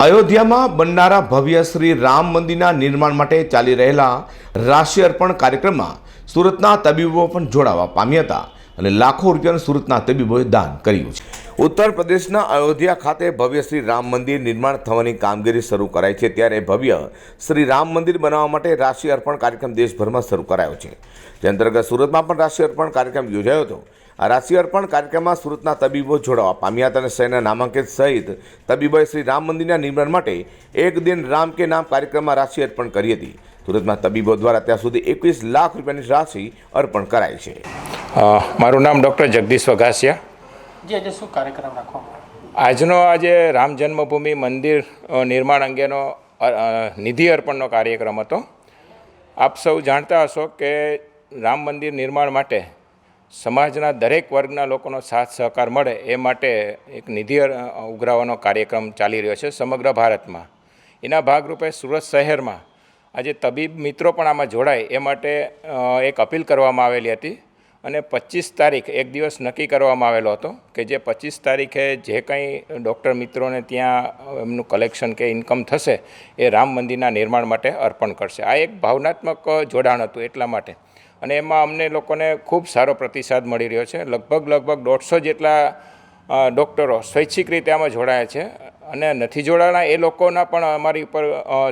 અયોધ્યામાં બનનારા ભવ્ય શ્રી રામ મંદિરના નિર્માણ માટે ચાલી રહેલા રાશિ અર્પણ કાર્યક્રમમાં સુરતના તબીબો પણ જોડાવા પામ્યા હતા અને લાખો રૂપિયાનું સુરતના તબીબોએ દાન કર્યું છે. ઉત્તર પ્રદેશના અયોધ્યા ખાતે ભવ્ય શ્રી રામ મંદિર નિર્માણ થવાની કામગીરી શરૂ કરાઈ છે ત્યારે ભવ્ય શ્રી રામ મંદિર બનાવવા માટે રાશિ અર્પણ કાર્યક્રમ દેશભરમાં શરૂ કરાયો છે. જે અંતર્ગત સુરતમાં પણ રાશિ અર્પણ કાર્યક્રમ યોજાયો હતો. આ રાશિ અર્પણ કાર્યક્રમમાં સુરતના તબીબો જોડાવા પામ્યા હતા અને શહેરના નામાંકિત સહિત તબીબોએ શ્રી રામ મંદિરના નિર્માણ માટે એક દિન રામ કે નામ કાર્યક્રમમાં રાશિ અર્પણ કરી હતી. સુરતમાં તબીબો દ્વારા ત્યાં સુધી એકવીસ લાખ રૂપિયાની રાશિ અર્પણ કરાઈ છે. મારું નામ ડૉક્ટર જગદીશ વઘાસિયા. જી આજે શું કાર્યક્રમ રાખો આજનો આજે રામ જન્મભૂમિ મંદિર નિર્માણ અંગેનો નિધિ અર્પણનો કાર્યક્રમ હતો. આપ સૌ જાણતા હશો કે રામ મંદિર નિર્માણ માટે સમાજના દરેક વર્ગના લોકોનો સાથ સહકાર મળે એ માટે એક નિધિ ઉઘરાવવાનો કાર્યક્રમ ચાલી રહ્યો છે સમગ્ર ભારતમાં. એના ભાગરૂપે સુરત શહેરમાં આજે તબીબ મિત્રો પણ આમાં જોડાય એ માટે એક અપીલ કરવામાં આવેલી હતી અને પચીસ તારીખ એક દિવસ નક્કી કરવામાં આવેલો હતો કે જે પચીસ તારીખે જે કંઈ ડૉક્ટર મિત્રોને ત્યાં એમનું કલેક્શન કે ઇન્કમ થશે એ રામ મંદિરના નિર્માણ માટે અર્પણ કરશે. આ એક ભાવનાત્મક જોડાણ હતું એટલા માટે. અને એમાં અમને લોકોને ખૂબ સારો પ્રતિસાદ મળી રહ્યો છે. લગભગ લગભગ દોઢસો જેટલા ડૉક્ટરો સ્વૈચ્છિક રીતે આમાં જોડાયા છે અને નથી જોડાણા એ લોકોના પણ અમારી ઉપર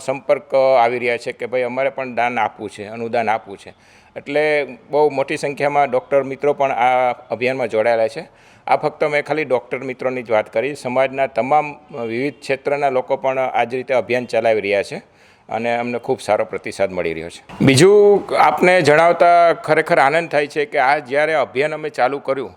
સંપર્ક આવી રહ્યા છે કે ભાઈ અમારે પણ દાન આપવું છે, અનુદાન આપવું છે. એટલે બહુ મોટી સંખ્યામાં ડૉક્ટર મિત્રો પણ આ અભિયાનમાં જોડાયેલા છે. આ ફક્ત મેં ખાલી ડૉક્ટર મિત્રોની જ વાત કરી. સમાજના તમામ વિવિધ ક્ષેત્રના લોકો પણ આ જ રીતે અભિયાન ચલાવી રહ્યા છે. અને અમને ખૂબ સારો પ્રતિસાદ મળી રહ્યો છે. બીજું આપને જણાવતા ખરેખર આનંદ થાય છે કે આ જ્યારે અભિયાન અમે ચાલુ કર્યું,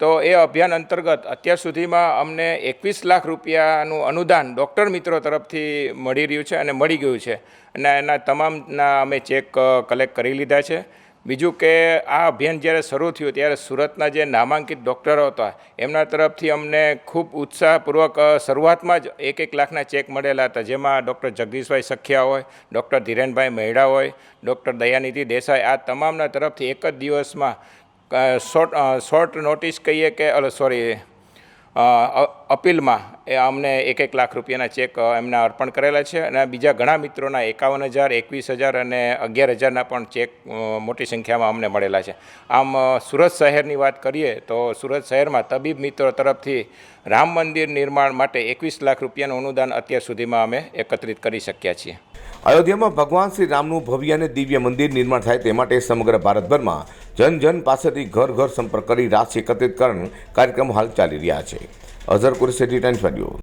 તો એ અભિયાન અંતર્ગત અત્યાર સુધીમાં અમને એકવીસ લાખ રૂપિયાનું અનુદાન ડૉક્ટર મિત્રો તરફથી મળી રહ્યું છે અને મળી ગયું છે. અને એના તમામના અમે ચેક કલેક્ટ કરી લીધા છે. બીજું કે આ અભિયાન જ્યારે શરૂ થયું ત્યારે સુરતના જે નામાંકિત ડૉક્ટરો હતા, એમના તરફથી અમને ખૂબ ઉત્સાહપૂર્વક શરૂઆતમાં જ એક એક લાખના ચેક મળેલા હતા, જેમાં ડૉક્ટર જગદીશભાઈ સખિયા હોય, ડૉક્ટર ધીરેનભાઈ મહેડા હોય, ડૉક્ટર દયાનિધિ દેસાઈ, આ તમામના તરફથી એક જ દિવસમાં શોર્ટ શોર્ટ નોટિસ કહીએ કે, અલ, સોરી અપીલમાં એ અમને એક એક લાખ રૂપિયાના ચેક એમના અર્પણ કરેલા છે અને બીજા ઘણા મિત્રોના એકાવન હજાર, એકવીસ હજાર અને અગિયાર હજારના પણ ચેક મોટી સંખ્યામાં અમને મળેલા છે. આમ સુરત શહેરની વાત કરીએ તો સુરત શહેરમાં તબીબ મિત્રો તરફથી રામ મંદિર નિર્માણ માટે એકવીસ લાખ રૂપિયાનું અનુદાન અત્યાર સુધીમાં અમે એકત્રિત કરી શક્યા છીએ. અયોધ્યામાં ભગવાન શ્રી રામનું ભવ્ય અને દિવ્ય મંદિર નિર્માણ થાય તે માટે સમગ્ર ભારતભરમાં જન જન પાસેથી ઘર ઘર સંપર્ક કરી રાશિ એકત્રિત કરવાનું કાર્યક્રમ હાલ ચાલી રહ્યા છે. અઝર કુરેશી ટાઈમ્સ વાડિયો